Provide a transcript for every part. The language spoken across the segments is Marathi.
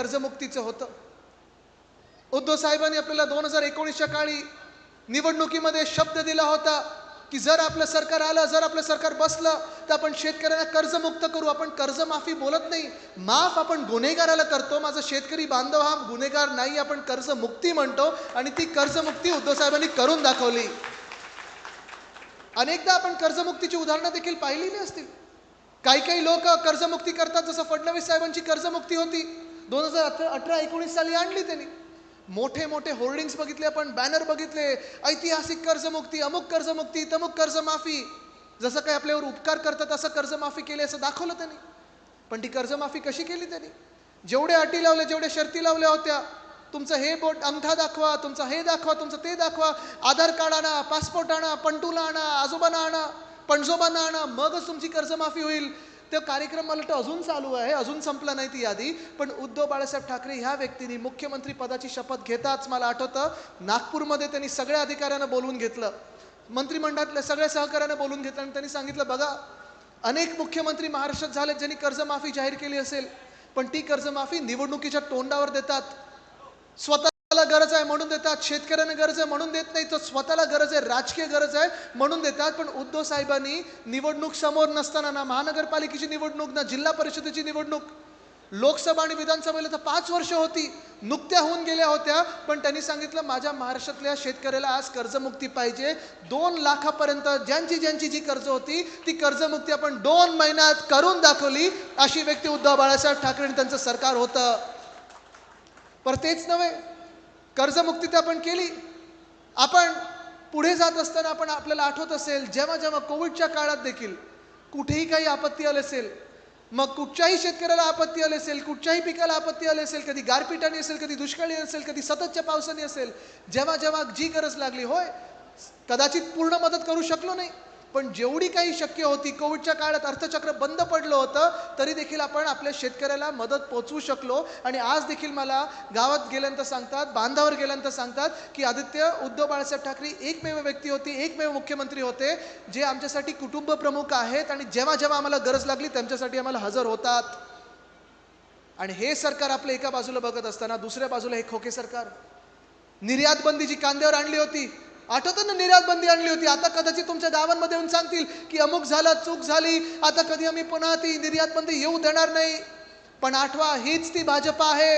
कर्जमुक्तीचं होतं. उद्धव साहेबांनी आपल्याला दोन हजार एकोणीसच्या काळी निवडणुकीमध्ये शब्द दिला होता की जर आपलं सरकार आलं जर आपलं सरकार बसलं तर आपण शेतकऱ्यांना कर्जमुक्त करू. आपण कर्जमाफी बोलत नाही. माफ आपण गुन्हेगाराला करतो. माझा शेतकरी बांधव हा गुन्हेगार नाही. आपण कर्जमुक्ती म्हणतो आणि ती कर्जमुक्ती उद्धव साहेबांनी करून दाखवली. अनेकदा आपण कर्जमुक्तीची उदाहरणं देखील पाहिलेली असतील. काही काही लोक कर्जमुक्ती करतात. जसं फडणवीस साहेबांची कर्जमुक्ती होती. दोन हजार अठरा अठरा एकोणीस साली आणली त्यांनी. मोठे मोठे होर्डिंग्स बघितले आपण बॅनर बघितले ऐतिहासिक कर्जमुक्ती अमुक कर्जमुक्ती तमुक कर्जमाफी. जसं काही आपल्यावर उपकार करतात असं कर्जमाफी केली असं दाखवलं त्यांनी. पण ती कर्जमाफी कशी केली त्यांनी? जेवढे अटी लावले जेवढे शर्ती लावल्या होत्या तुमचं हे बोट अंगठा दाखवा तुमचं हे दाखवा तुमचं ते दाखवा. आधार कार्ड आणा पासपोर्ट आणा पंटूला आणा आजोबांना आणा पणजोबांना आणा मगच तुमची कर्जमाफी होईल. तो कार्यक्रम मला वाटतं अजून चालू आहे अजून संपला नाही ती यादी. पण उद्धव बाळासाहेब ठाकरे ह्या व्यक्तीने मुख्यमंत्री पदाची शपथ घेताच मला आठवतं नागपूरमध्ये त्यांनी सगळ्या अधिकाऱ्यांना बोलवून घेतलं. मंत्रिमंडळातल्या सगळ्या सहकाऱ्यांना बोलून घेतलं आणि त्यांनी सांगितलं बघा अनेक मुख्यमंत्री महाराष्ट्रात झालेत ज्यांनी कर्जमाफी जाहीर केली असेल पण ती कर्जमाफी निवडणुकीच्या तोंडावर देतात. स्वतः गरज आहे म्हणून देतात शेतकऱ्यांना गरज आहे म्हणून देत नाही तर स्वतःला गरज आहे राजकीय गरज आहे म्हणून देतात. पण उद्धव साहेबांनी निवडणूक समोर नसताना ना महानगरपालिकेची निवडणूक ना जिल्हा परिषदेची निवडणूक लोकसभा आणि विधानसभेला तर पाच वर्ष होती नुकत्या होऊन गेल्या होत्या. पण त्यांनी सांगितलं माझ्या महाराष्ट्रातल्या शेतकऱ्याला आज कर्जमुक्ती पाहिजे. दोन लाखापर्यंत ज्यांची ज्यांची जी कर्ज होती ती कर्जमुक्ती आपण दोन महिन्यात करून दाखवली अशी व्यक्ती उद्धव बाळासाहेब ठाकरे आणि त्यांचं सरकार होतं. पर तेच नव्हे कर्जमुक्ती तर आपण केली. आपण पुढे जात असताना आपण आपल्याला आठवत असेल जेव्हा जेव्हा कोविडच्या काळात देखील कुठेही काही आपत्ती आली असेल मग कुठच्याही शेतकऱ्याला आपत्ती आली असेल कुठच्याही पिकाला आपत्ती आली असेल कधी गारपिटाने असेल कधी दुष्काळी असेल कधी सततच्या पावसाने असेल जेव्हा जेव्हा जी गरज लागली होय कदाचित पूर्ण मदत करू शकलो नाही. पण जेवढी काही शक्य होती कोविडच्या काळात अर्थचक्र बंद पडलं होतं तरी देखील आपण आपल्या शेतकऱ्याला मदत पोचवू शकलो. आणि आज देखील मला गावात गेल्यानंतर सांगतात बांधावर गेल्यानंतर सांगतात की आदित्य उद्धव बाळासाहेब ठाकरे एकमेव व्यक्ती होती एकमेव मुख्यमंत्री होते जे आमच्यासाठी कुटुंब प्रमुख आहेत आणि जेव्हा जेव्हा आम्हाला गरज लागली त्यांच्यासाठी आम्हाला हजर होतात. आणि हे सरकार आपलं एका बाजूला बघत असताना दुसऱ्या बाजूला हे खोके सरकार. निर्यात बंदी जी कांद्यावर आणली होती आठवतं ना निर्यात बंदी आणली होती. आता कदाचित तुमच्या गावांमध्ये येऊन सांगतील की अमुक झालं चूक झाली. आता कधी आम्ही पुन्हा ती निर्यात बंदी येऊ देणार नाही. पण आठवा हीच ती भाजपा आहे.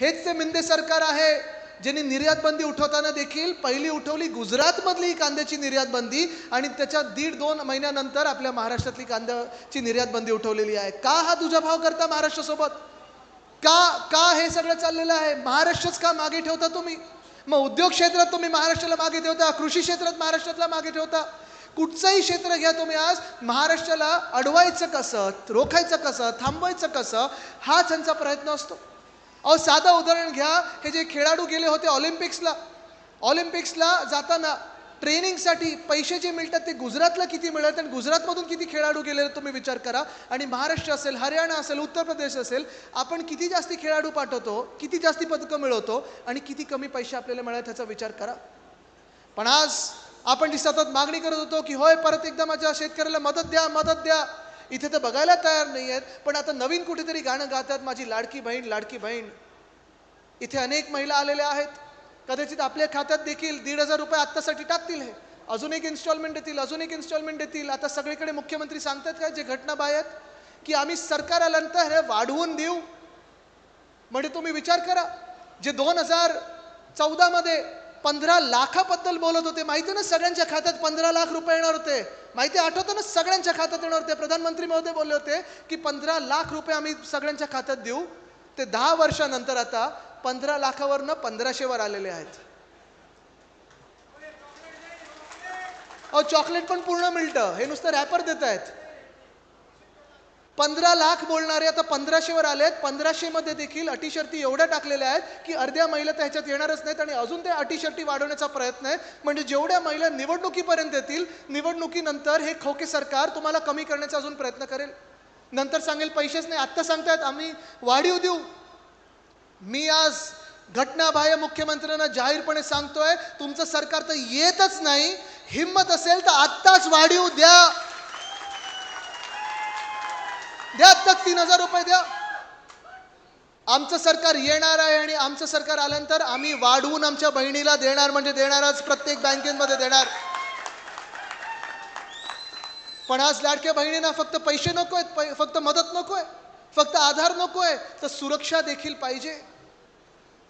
हेच ते मिंदे सरकार आहे. ज्यांनी निर्यात बंदी उठवताना देखील पहिली उठवली गुजरातमधली कांद्याची निर्यात बंदी आणि त्याच्या दीड दोन महिन्यानंतर आपल्या महाराष्ट्रातली कांद्याची निर्यात बंदी उठवलेली आहे. का हा दुजाभाव करता महाराष्ट्रासोबत? का का हे सगळं चाललेलं आहे? महाराष्ट्रच का मागे ठेवता तुम्ही? मग उद्योग क्षेत्रात तुम्ही महाराष्ट्राला मागे ठेवता कृषी क्षेत्रात महाराष्ट्रातला मागे ठेवता. कुठचंही क्षेत्र घ्या तुम्ही आज महाराष्ट्राला अडवायचं कसं रोखायचं कसं थांबवायचं कसं हा त्यांचा प्रयत्न असतो. अहो साधं उदाहरण घ्या हे जे खेळाडू गेले होते ऑलिम्पिक्सला. ऑलिम्पिक्सला जाताना ट्रेनिंगसाठी पैसे जे मिळतात ते गुजरातला किती मिळतात आणि गुजरातमधून किती खेळाडू गेलेले तुम्ही विचार करा. आणि महाराष्ट्र असेल हरियाणा असेल उत्तर प्रदेश असेल आपण किती जास्ती खेळाडू पाठवतो किती जास्ती पदकं मिळवतो आणि किती कमी पैसे आपल्याला मिळतात ह्याचा विचार करा. पण आज आपण जी सतत मागणी करत होतो की होय परत एकदा माझ्या शेतकऱ्याला मदत द्या मदत द्या. इथे तर बघायला तयार नाही आहेत पण आता नवीन कुठेतरी गाणं गातात माझी लाडकी बहीण लाडकी बहीण. इथे अनेक महिला आलेल्या आहेत. कदाचित आपल्या खात्यात देखील दीड हजार रुपये आत्तासाठी टाकतील हे. अजून एक इन्स्टॉलमेंट देतील अजून एक इन्स्टॉलमेंट देतील. आता सगळीकडे मुख्यमंत्री सांगतात का जे घटनाबाह्य आहेत की आम्ही सरकार आल्यानंतर हे वाढवून देऊ. म्हणजे तुम्ही विचार करा जे दोन हजार चौदामध्ये पंधरा लाखाबद्दल बोलत होते माहिती ना सगळ्यांच्या खात्यात पंधरा लाख रुपये येणार होते. माहिती आठवतं ना सगळ्यांच्या खात्यात येणार होते. प्रधानमंत्री महोदय बोलले होते की पंधरा लाख रुपये आम्ही सगळ्यांच्या खात्यात देऊ. ते दहा वर्षानंतर आता पंधरा लाखावरनं पंधराशेवर आलेले आहेत. अहो चॉकलेट पण पूर्ण मिळतं. हे नुसतं रॅपर देत आहेत. पंधरा लाख बोलणारे आता पंधराशेवर आले आहेत पंधराशेमध्ये देखील अटीशर्ती एवढ्या टाकलेल्या आहेत की अर्ध्या महिला तर ह्याच्यात येणारच नाहीत आणि अजून ते अटीशर्ती वाढवण्याचा प्रयत्न आहे. म्हणजे जेवढ्या महिला निवडणुकीपर्यंत येतील निवडणुकीनंतर हे खोके सरकार तुम्हाला कमी करण्याचा अजून प्रयत्न करेल? नंतर सांगेल पैसेच नाही आत्ता सांगतायत आम्ही वाढीव देऊ. मी आज घटनाबाह्य मुख्यमंत्र्यांना जाहीरपणे सांगतोय तुमचं सरकार तर येतच नाही हिंमत असेल तर आत्ताच वाढीव द्या. द्या आत्ताच तीन हजार रुपये द्या. आमचं सरकार येणार आहे आणि आमचं सरकार आल्यानंतर आम्ही वाढवून आमच्या बहिणीला देणार म्हणजे देणारच प्रत्येक बँकेमध्ये देणार. पण आज लाडक्या बहिणींना फक्त पैसे नको आहेत फक्त मदत नको आहे फक्त आधार नको आहे तर सुरक्षा देखील पाहिजे.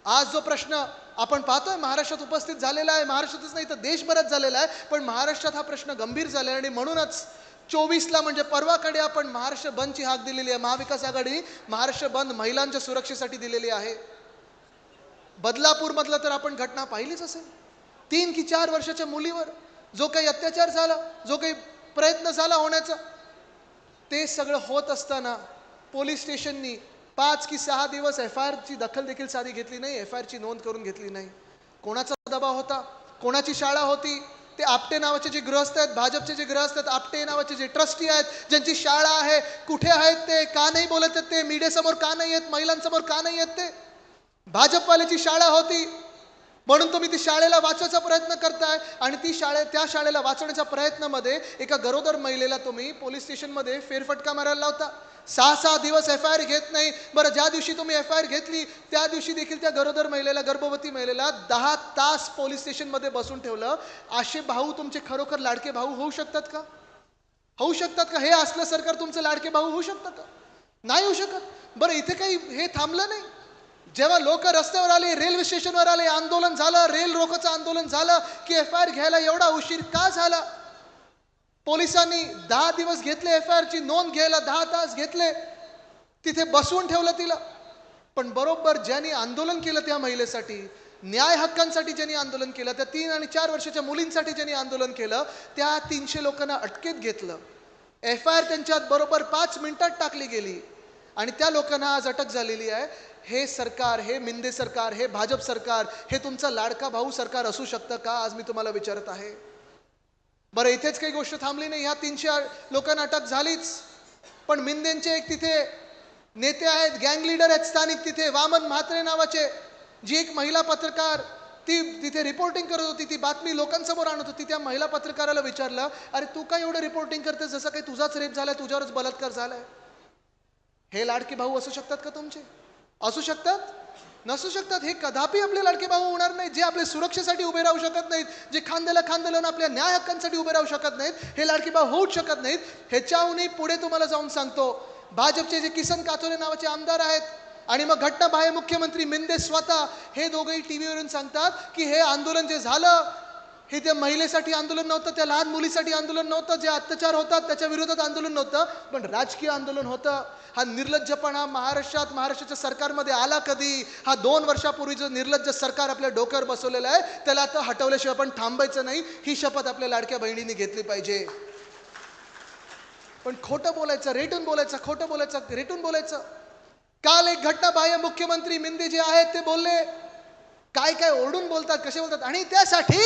आज जो प्रश्न आपण पाहतोय महाराष्ट्रात उपस्थित झालेला आहे महाराष्ट्रातच नाही तर देशभरात झालेला आहे पण महाराष्ट्रात हा प्रश्न गंभीर झाला आहे आणि म्हणूनच चोवीसला म्हणजे परवाकडे आपण महाराष्ट्र बंदची हाक दिलेली आहे. महाविकास आघाडी महाराष्ट्र बंद महिलांच्या सुरक्षेसाठी दिलेली आहे. बदलापूरमधलं तर आपण घटना पाहिलीच असेल. तीन की चार वर्षाच्या मुलीवर जो काही अत्याचार झाला जो काही प्रयत्न झाला होण्याचा. ते सगळं होत असताना पोलीस स्टेशननी पाच की सहा दिवस एफ आय आरची दखल देखील साधी घेतली नाही एफ आय आरची नोंद करून घेतली नाही. कोणाचा दबाव होता? कोणाची शाळा होती? ते आपटे नावाचे जे गृहस्थ आहेत भाजपचे जे गृहस्थ आहेत आपटे नावाचे जे ट्रस्टी आहेत ज्यांची शाळा आहे कुठे आहेत ते का नाही बोलत आहेत ते मीडियासमोर का नाही आहेत महिलांसमोर का नाही आहेत ते? भाजपवाल्याची शाळा होती म्हणून तुम्ही ती शाळेला वाचवायचा प्रयत्न करताय आणि ती शाळे त्या शाळेला वाचवण्याच्या प्रयत्नामध्ये एका गरोदर महिलेला तुम्ही पोलीस स्टेशनमध्ये फेरफटका मारायला लावता. सहा सहा दिवस एफ आय आर घेत नाही. बरं ज्या दिवशी तुम्ही एफ आय आर घेतली त्या दिवशी देखील त्या गरोदर महिलेला गर्भवती महिलेला दहा तास पोलीस स्टेशनमध्ये बसून ठेवलं. असे भाऊ तुमचे खरोखर लाडके भाऊ होऊ शकतात का? होऊ शकतात का? हे असलं सरकार तुमचं लाडके भाऊ होऊ शकतं का? नाही होऊ शकत. बरं इथे काही हे थांबलं नाही. जेव्हा लोक रस्त्यावर आले रेल्वे स्टेशनवर आले आंदोलन झालं रेल रोकोचं आंदोलन झालं की एफ आय आर घ्यायला एवढा उशीर का झाला? पोलिसांनी दहा दिवस घेतले एफ आय आरची नोंद घ्यायला दहा तास घेतले. तिथे बसवून ठेवलं तिला. पण बरोबर ज्यांनी आंदोलन केलं त्या महिलेसाठी न्याय हक्कांसाठी ज्यांनी आंदोलन केलं त्या तीन आणि चार वर्षाच्या मुलींसाठी ज्यांनी आंदोलन केलं त्या तीनशे लोकांना अटकेत घेतलं. एफ आय आर त्यांच्यात बरोबर पाच मिनिटात टाकली गेली. आणि त्या लोकांना आज अटक झालेली आहे. हे सरकार हे मिंदे सरकार हे भाजप सरकार हे तुमचा लाडका भाऊ सरकार असू शकतं का आज मी तुम्हाला विचारत आहे. बरं इथेच काही गोष्ट थांबली नाही ह्या तीनशे लोकांना अटक झालीच. पण मिंदेंचे एक तिथे नेते आहेत गँग लीडर आहेत स्थानिक तिथे वामन म्हात्रे नावाचे जी एक महिला पत्रकार ती तिथे रिपोर्टिंग करत होती ती बातमी लोकांसमोर आणत होती त्या महिला पत्रकाराला विचारलं अरे तू काय एवढं रिपोर्टिंग करते जसं काही तुझाच रेप झालाय तुझ्यावरच बलात्कार झालाय? हे लाडके भाऊ असू शकतात का तुमचे? असू शकतात? नसू शकतात? हे कदापि आपले लाडके भाऊ होणार नाहीत जे आपल्या सुरक्षेसाठी उभे राहू शकत नाहीत जे खांद्याला खांदे लावून आपल्या न्याय हक्कांसाठी उभे राहू शकत नाहीत हे लाडके भाऊ होऊच शकत नाहीत. ह्याच्याहूनही पुढे तुम्हाला जाऊन सांगतो भाजपचे जे किसन काथोरे नावाचे आमदार आहेत आणि मग घटनाबाह्य मुख्यमंत्री मिंदे स्वतः हे दोघंही टी व्हीवरून सांगतात की हे आंदोलन जे झालं हे त्या महिलेसाठी आंदोलन नव्हतं त्या लहान मुलीसाठी आंदोलन नव्हतं जे अत्याचार होतात त्याच्या विरोधात आंदोलन नव्हतं पण राजकीय आंदोलन होतं. हा निर्लज्जपणा महाराष्ट्रात महाराष्ट्राच्या सरकारमध्ये आला कधी? हा दोन वर्षापूर्वीचं निर्लज्ज सरकार आपल्या डोक्यावर बसवलेलं आहे त्याला आता हटवल्याशिवाय आपण थांबायचं नाही. ही शपथ आपल्या लाडक्या बहिणींनी घेतली पाहिजे. पण खोटं बोलायचं रेटून बोलायचं खोटं बोलायचं रेटून बोलायचं. काल एक घटना बाह्य मुख्यमंत्री मिंदे जे आहेत ते बोलले काय काय ओरडून बोलतात कसे बोलतात? आणि त्यासाठी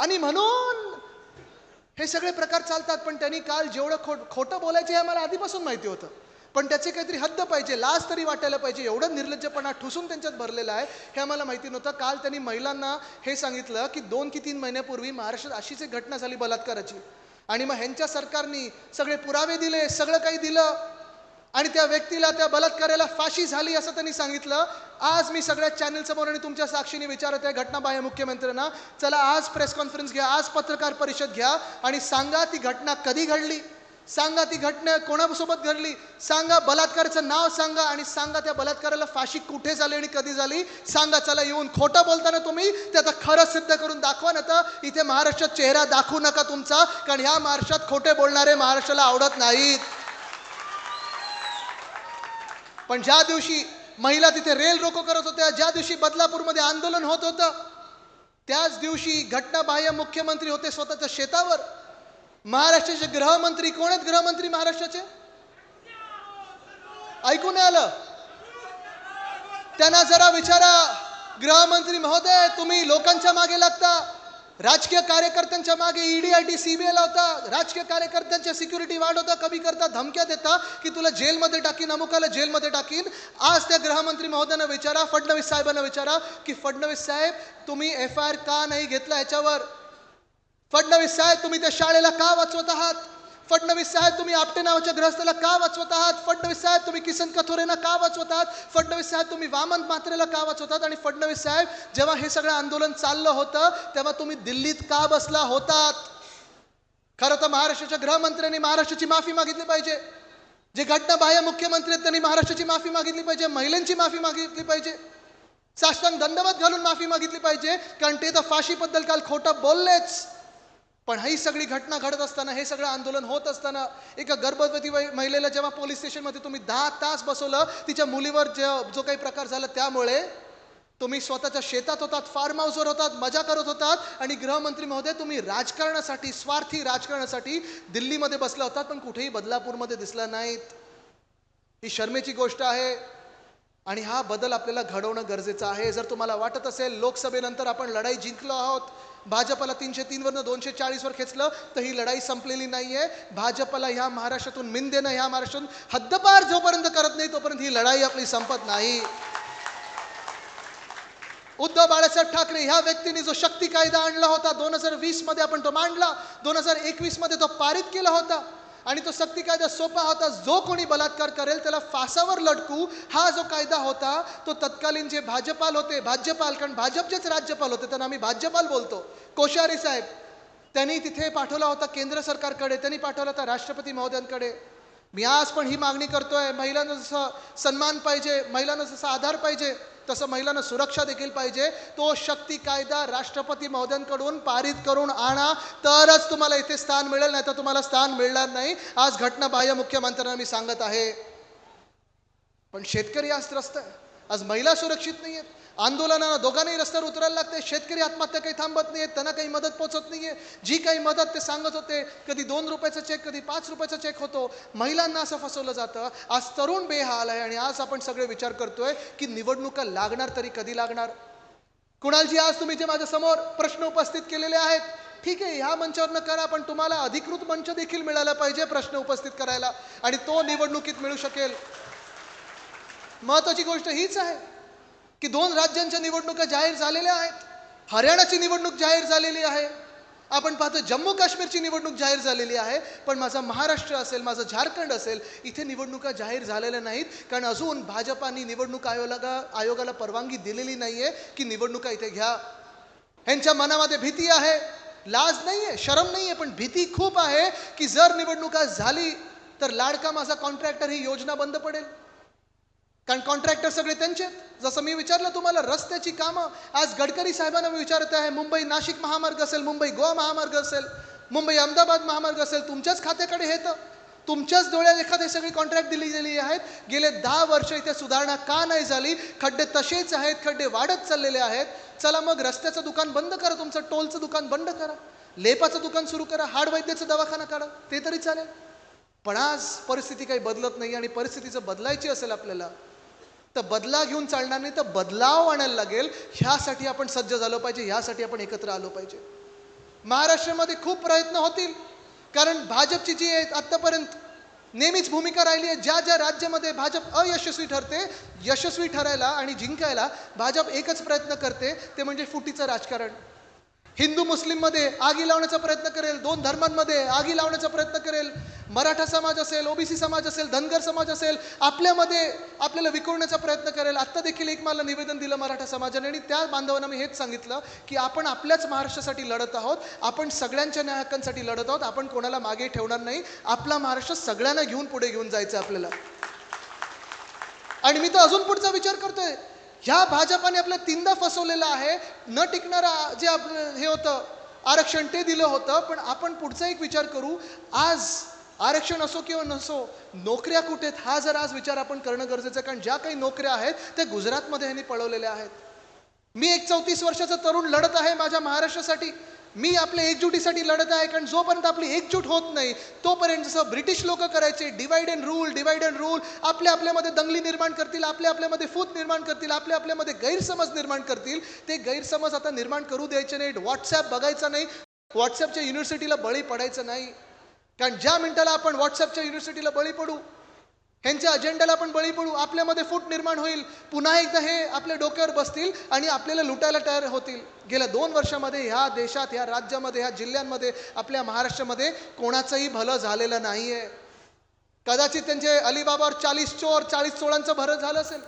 आणि म्हणून हे सगळे प्रकार चालतात पण त्यांनी काल जेवढं खोट खोटं बोलायचं हे आम्हाला आधीपासून माहिती होतं. पण त्याचे काहीतरी हद्द पाहिजे लाज तरी वाटायला पाहिजे एवढं निर्लज्जपणा ठुसून त्यांच्यात भरलेलं आहे हे आम्हाला माहिती नव्हतं. काल त्यांनी महिलांना हे सांगितलं की दोन की तीन महिन्यापूर्वी महाराष्ट्रात अशीच एक घटना झाली बलात्काराची आणि मग ह्यांच्या सरकारनी सगळे पुरावे दिले सगळं काही दिलं आणि त्या व्यक्तीला त्या बलात्काराला फाशी झाली असं त्यांनी सांगितलं. आज मी सगळ्या चॅनल समोर आणि तुमच्या साक्षीने विचारत आहे घटनाबाह्य मुख्यमंत्र्यांना. चला आज प्रेस कॉन्फरन्स घ्या आज पत्रकार परिषद घ्या आणि सांगा ती घटना कधी घडली? सांगा ती घटना कोणासोबत घडली? सांगा बलात्काराचं नाव सांगा आणि सांगा त्या बलात्काराला फाशी कुठे झाली आणि कधी झाली? सांगा चला येऊन खोटं बोलताना तुम्ही ते आता खरं सिद्ध करून दाखवा ना तर इथे महाराष्ट्रात चेहरा दाखवू नका तुमचा कारण ह्या महाराष्ट्रात खोटे बोलणारे महाराष्ट्राला आवडत नाहीत. पण ज्या दिवशी महिला तिथे रेल रोको करत होत्या ज्या दिवशी बदलापूरमध्ये आंदोलन होत होतं त्याच दिवशी घटनाबाह्य मुख्यमंत्री होते स्वतःच्या शेतावर. महाराष्ट्राचे गृहमंत्री कोण आहेत गृहमंत्री महाराष्ट्राचे? ऐकून नाही आलं? त्यांना जरा विचारा गृहमंत्री महोदय तुम्ही लोकांच्या मागे लागता. राजकीय कार्यकर्त्यांच्या मागे ईडी आय टी सीबीआय लावता राजकीय कार्यकर्त्यांच्या सिक्युरिटी वाढवता कमी करता धमक्या देता की तुला जेलमध्ये टाकीन अमुकाला जेलमध्ये टाकीन. आज त्या गृहमंत्री महोदयांना विचारा फडणवीस साहेबांना विचारा की फडणवीस साहेब तुम्ही एफ आय आर का नाही घेतला याच्यावर फडणवीस साहेब तुम्ही त्या शाळेला का वाचवत आहात? फडणवीस साहेब तुम्ही आपटे नावाच्या ग्रहस्थाला का वाचवत आहात? फडणवीस साहेब तुम्ही किसन कथोरेंना का वाचवत आहात? फडणवीस साहेब तुम्ही वामन मात्रेला का वाचवत आहात? आणि फडणवीस साहेब जेव्हा हे सगळं आंदोलन चाललं होतं तेव्हा तुम्ही दिल्लीत का बसला होतात? खरं तर महाराष्ट्राच्या गृहमंत्र्यांनी महाराष्ट्राची माफी मागितली पाहिजे. जे घटनाबाह्य मुख्यमंत्री आहेत त्यांनी महाराष्ट्राची माफी मागितली पाहिजे महिलांची माफी मागितली पाहिजे. साष्टांग दंडवत घालून माफी मागितली पाहिजे. कारण ते तर फाशीबद्दल काल खोटं बोललेच. पण ही सगळी घटना घडत असताना हे सगळं आंदोलन होत असताना एका गर्भवती महिलेला जेव्हा पोलीस स्टेशनमध्ये तुम्ही दहा तास बसवलं तिच्या मुलीवर जे जो काही प्रकार झाला त्यामुळे तुम्ही स्वतःच्या शेतात होतात फार्म हाऊसवर होतात मजा करत होतात आणि गृहमंत्री महोदय तुम्ही राजकारणासाठी स्वार्थी राजकारणासाठी दिल्लीमध्ये बसला होतात पण कुठेही बदलापूरमध्ये दिसला नाहीत. ही शर्मेची गोष्ट आहे. आणि हा बदल आपल्याला घडवणं गरजेचं आहे. जर तुम्हाला वाटत असेल लोकसभेनंतर आपण लढाई जिंकलो आहोत भाजपला तीनशे तीनवरनं दोनशे चाळीसवर खेचलं तर ही लढाई संपलेली नाहीये. भाजपला ह्या महाराष्ट्रातून मिन देणं ह्या महाराष्ट्रातून हद्दपार जोपर्यंत करत नाही तोपर्यंत ही लढाई आपली संपत नाही. उद्धव बाळासाहेब ठाकरे ह्या व्यक्तीने जो शक्ती कायदा आणला होता दोन हजार वीसमध्ये आपण तो मांडला. दोन हजार एकवीसमध्ये तो पारित केला होता. आणि तो सक्ती कायदा सोपा होता. जो कोणी बलात्कार करेल त्याला फासावर लटकू हा जो कायदा होता तो तत्कालीन जे भाजपाल होते भाज्यपाल कारण भाजपचेच राज्यपाल होते त्यांना आम्ही भाज्यपाल बोलतो. कोश्यारी साहेब त्यांनी तिथे पाठवला होता केंद्र सरकारकडे त्यांनी पाठवला होता राष्ट्रपती महोदयांकडे. मी आज पण ही मागणी करतोय महिलांना जसं सन्मान पाहिजे महिलांना जसा आधार पाहिजे तसं महिलांना सुरक्षा देखील पाहिजे. तो शक्ती कायदा राष्ट्रपती महोदयांकडून पारित करून आणा. तरच तुम्हाला इथे स्थान मिळेल नाही तर तुम्हाला स्थान मिळणार नाही. आज घटनाबाह्य मुख्यमंत्र्यांना मी सांगत आहे. पण शेतकरी आज त्रस्त आहे. आज महिला सुरक्षित नाही आहेत आंदोलनाला दोघांनाही रस्त्यावर उतरायला लागते. शेतकरी आत्महत्या काही थांबत नाहीये त्यांना काही मदत पोहोचत नाहीये. जी काही मदत ते सांगत होते कधी दोन रुपयाचा चेक कधी पाच रुपयाचा चेक होतो. महिलांना असं फसवलं जातं. आज तरुण बेहाल आहे आणि आज आपण सगळे विचार करतोय की निवडणुका लागणार तरी कधी लागणार? कुणालजी आज तुम्ही जे माझ्यासमोर प्रश्न उपस्थित केलेले आहेत ठीक आहे ह्या मंचावरनं करा पण तुम्हाला अधिकृत मंच देखील मिळाला पाहिजे प्रश्न उपस्थित करायला. आणि तो निवडणुकीत मिळू शकेल. महत्वाची गोष्ट हीच आहे की दोन राज्यांच्या निवडणुका जाहीर झालेल्या आहेत. हरियाणाची निवडणूक जाहीर झालेली आहे. आपण पाहतो जम्मू काश्मीरची निवडणूक जाहीर झालेली आहे. पण माझा महाराष्ट्र असेल माझं झारखंड असेल इथे निवडणुका जाहीर झालेल्या नाहीत. कारण अजून भाजपानी निवडणूक आयोगाला आयोगाला परवानगी दिलेली नाही आहे की निवडणुका इथे घ्या. ह्यांच्या मनामध्ये भीती आहे. लाज नाही आहे शरम नाही आहे पण भीती खूप आहे की जर निवडणुका झाली तर लाडका माझा कॉन्ट्रॅक्टर ही योजना बंद पडेल. कारण कॉन्ट्रॅक्टर सगळे त्यांचे जसं मी विचारलं तुम्हाला रस्त्याची कामं आज गडकरी साहेबांना मी विचारत आहे मुंबई नाशिक महामार्ग असेल मुंबई गोवा महामार्ग असेल मुंबई अहमदाबाद महामार्ग असेल तुमच्याच खात्याकडे हे तर. तुमच्याच डोळ्यात लेखात हे सगळी कॉन्ट्रॅक्ट दिली गेली आहेत. गेले दहा वर्ष इथे सुधारणा का नाही झाली? खड्डे तसेच आहेत खड्डे वाढत चाललेले आहेत. चला मग रस्त्याचं दुकान बंद करा तुमचं टोलचं दुकान बंद करा. लेपाचं दुकान सुरू करा हाडवैद्याचं दवाखाना काढा ते तरी चालेल. पण आज परिस्थिती काही बदलत नाही आणि परिस्थितीचं बदलायची असेल आपल्याला तर बदला घेऊन चालणार नाही तर बदलाव आणायला लागेल. ह्यासाठी आपण सज्ज झालो पाहिजे ह्यासाठी आपण एकत्र आलो पाहिजे. महाराष्ट्रामध्ये खूप प्रयत्न होतील. कारण भाजपची जी आहे आत्तापर्यंत नेहमीच भूमिका राहिली आहे ज्या ज्या राज्यामध्ये भाजप अयशस्वी ठरते यशस्वी ठरायला आणि जिंकायला भाजप एकच प्रयत्न करते ते म्हणजे फुटीचं राजकारण. हिंदू मुस्लिममध्ये आगी लावण्याचा प्रयत्न करेल दोन धर्मांमध्ये आगी लावण्याचा प्रयत्न करेल. मराठा समाज असेल ओबीसी समाज असेल धनगर समाज असेल आपल्यामध्ये आपल्याला विखुरण्याचा प्रयत्न करेल. आत्ता देखील एक मला निवेदन दिलं मराठा समाजाने आणि त्या बांधवांना मी हेच सांगितलं की आपण आपल्याच महाराष्ट्रासाठी लढत आहोत आपण सगळ्यांच्या न्याय हक्कांसाठी लढत आहोत आपण कोणाला मागे ठेवणार नाही आपला महाराष्ट्र सगळ्यांना घेऊन पुढे घेऊन जायचं आपल्याला. आणि मी तर अजून पुढचा विचार करतोय. ह्या भाजपाने आपलं तीनदा फसवलेलं आहे न टिकणारा जे आपलं हे होतं आरक्षण ते दिलं होतं पण आपण पुढचा एक विचार करू आज आरक्षण असो किंवा नसो नोकऱ्या कुठेत हा जर आज विचार आपण करणं गरजेचं आहे कारण ज्या काही नोकऱ्या आहेत त्या गुजरातमध्ये ह्यांनी पळवलेल्या आहेत. मी एक चौतीस वर्षाचा तरुण लढत आहे माझ्या महाराष्ट्रासाठी. मी आपल्या एकजुटीसाठी लढत आहे कारण जोपर्यंत आपली एकजूट होत नाही तोपर्यंत जसं ब्रिटिश लोक करायचे divide and rule divide and rule आपल्या आपल्यामध्ये दंगली निर्माण करतील आपल्या आपल्यामध्ये फूत निर्माण करतील आपल्या आपल्यामध्ये गैरसमज निर्माण करतील ते गैरसमज आता निर्माण करू द्यायचे नाहीत व्हॉट्सॲप बघायचा नाही व्हॉट्सॲपच्या युनिव्हर्सिटीला बळी पडायचं नाही. कारण ज्या मिनिटाला आपण व्हॉट्सॲपच्या युनिव्हर्सिटीला बळी पडू ह्यांच्या अजेंड्याला आपण बळी पडू आपल्यामध्ये फूट निर्माण होईल. पुन्हा एकदा हे आपल्या डोक्यावर बसतील आणि आपल्याला लुटायला तयार होतील. गेल्या दोन वर्षामध्ये ह्या देशात ह्या राज्यामध्ये ह्या जिल्ह्यांमध्ये आपल्या महाराष्ट्रामध्ये कोणाचंही भलं झालेलं नाही आहे कदाचित त्यांचे अलिबाबावर चाळीस चोर चाळीस चोरांचं भरं झालं असेल.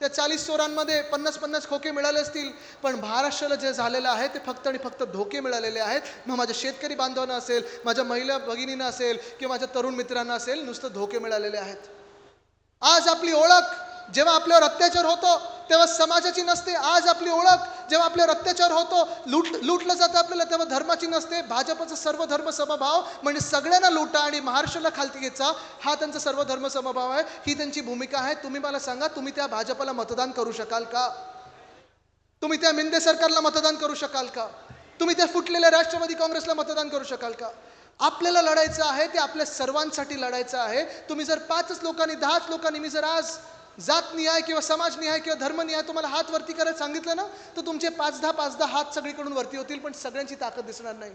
त्या चाळीस चोरांमध्ये पन्नास पन्नास खोके मिळाले असतील. पण महाराष्ट्राला जे झालेलं आहे ते फक्त आणि फक्त धोके मिळालेले आहेत. मग माझ्या शेतकरी बांधवांना असेल माझ्या महिला भगिनींना असेल किंवा माझ्या तरुण मित्रांना असेल नुसतं धोके मिळालेले आहेत. आज आपली ओळख जेव्हा आपल्यावर अत्याचार होतो तेव्हा समाजाची नसते. आज आपली ओळख जेव्हा आपल्यावर अत्याचार होतो लूट लुटलं जातं आपल्याला तेव्हा धर्माची नसते. भाजपचा सर्व धर्म समभाव म्हणजे सगळ्यांना लुटा आणि महाराष्ट्राला खालती घ्यायचा हा त्यांचा सर्व धर्म समभाव आहे. ही त्यांची भूमिका आहे. तुम्ही मला सांगा तुम्ही त्या भाजपला मतदान करू शकाल का? तुम्ही त्या मिंदे सरकारला मतदान करू शकाल का? तुम्ही त्या फुटलेल्या राष्ट्रवादी काँग्रेसला मतदान करू शकाल का? आपल्याला लढायचं आहे ते आपल्या सर्वांसाठी लढायचं आहे. तुम्ही जर पाचच लोकांनी दहाच लोकांनी मी जर आज जात निहाय किंवा समाज निहाय किंवा धर्म निहाय तुम्हाला हात वरती करायला सांगितलं ना तर तुमचे पाच दहा पाच दहा हात सगळीकडून वरती होतील पण सगळ्यांची ताकद दिसणार नाही.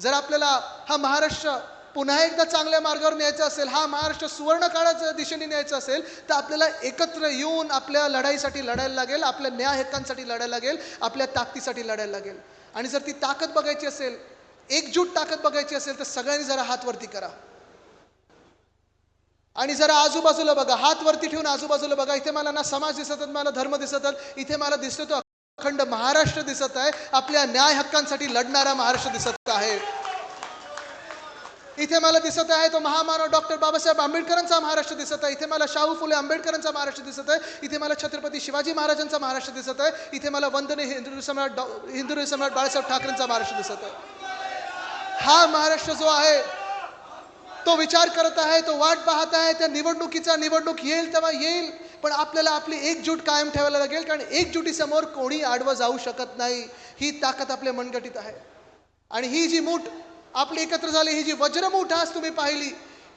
जर आपल्याला हा महाराष्ट्र पुन्हा एकदा चांगल्या मार्गावर न्यायचा असेल हा महाराष्ट्र सुवर्ण काळाच्या दिशेने न्यायचा असेल तर आपल्याला एकत्र येऊन आपल्या लढाईसाठी लढायला लागेल आपल्या न्याय हक्कांसाठी लढायला लागेल आपल्या ताकदीसाठी लढायला लागेल. आणि जर ती ताकद बघायची असेल एकजूट ताकद बघायची असेल तर सगळ्यांनी जरा हात वरती करा. आणि जरा आजूबाजूला बघा हात वरती ठेवून आजूबाजूला बघा. इथे मला ना समाज दिसत मला धर्म दिसत इथे मला दिसतो तो अखंड महाराष्ट्र दिसत आहे. आपल्या न्याय हक्कांसाठी लढणारा महाराष्ट्र दिसत आहे. इथे मला दिसत आहे तो महामानव डॉक्टर बाबासाहेब आंबेडकरांचा महाराष्ट्र दिसत आहे. इथे मला शाहू फुले आंबेडकरांचा महाराष्ट्र दिसत आहे. इथे मला छत्रपती शिवाजी महाराजांचा महाराष्ट्र दिसत आहे. इथे मला वंदने हिंदू सम्राट हिंदू सम्राट बाळासाहेब ठाकरेंचा महाराष्ट्र दिसत आहे. हा महाराष्ट्र जो आहे तो विचार करत आहे तो वाट पाहत आहे त्या निवडणुकीचा निवडणूक येईल तेव्हा येईल पण आपल्याला आपली एकजूट कायम ठेवायला लागेल कारण एकजुटीसमोर कोणी आडवं जाऊ शकत नाही. ही ताकद आपल्या मनगटीत आहे. आणि ही जी मूठ आपली एकत्र झाली ही जी वज्रमूठ आज तुम्ही पाहिली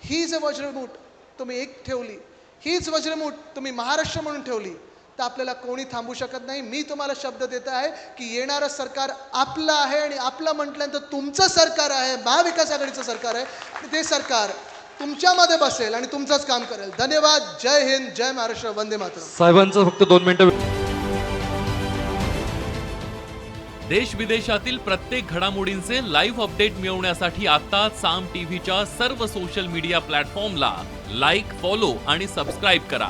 हीच वज्रमूठ तुम्ही एक ठेवली. हीच वज्रमूठ तुम्ही महाराष्ट्र म्हणून ठेवली. तर आपल्याला कोणी थांबू शकत नाही. मी तुम्हाला शब्द देत आहे की येणारं सरकार आपलं आहे आणि आपलं म्हटल्यानंतर तुमचं सरकार आहे महाविकास आघाडीचं सरकार आहे. ते सरकार तुमच्यामध्ये बसेल आणि तुमचंच काम करेल. धन्यवाद. जय हिंद जय महाराष्ट्र. वंदे मातरम. साहेबांचं फक्त दोन मिनिटं देश विदेशातील प्रत्येक घडामोडींचे लाईव्ह अपडेट मिळवण्यासाठी आता साम टीव्हीच्या सर्व सोशल मीडिया प्लॅटफॉर्मला लाईक फॉलो आणि सबस्क्राईब करा.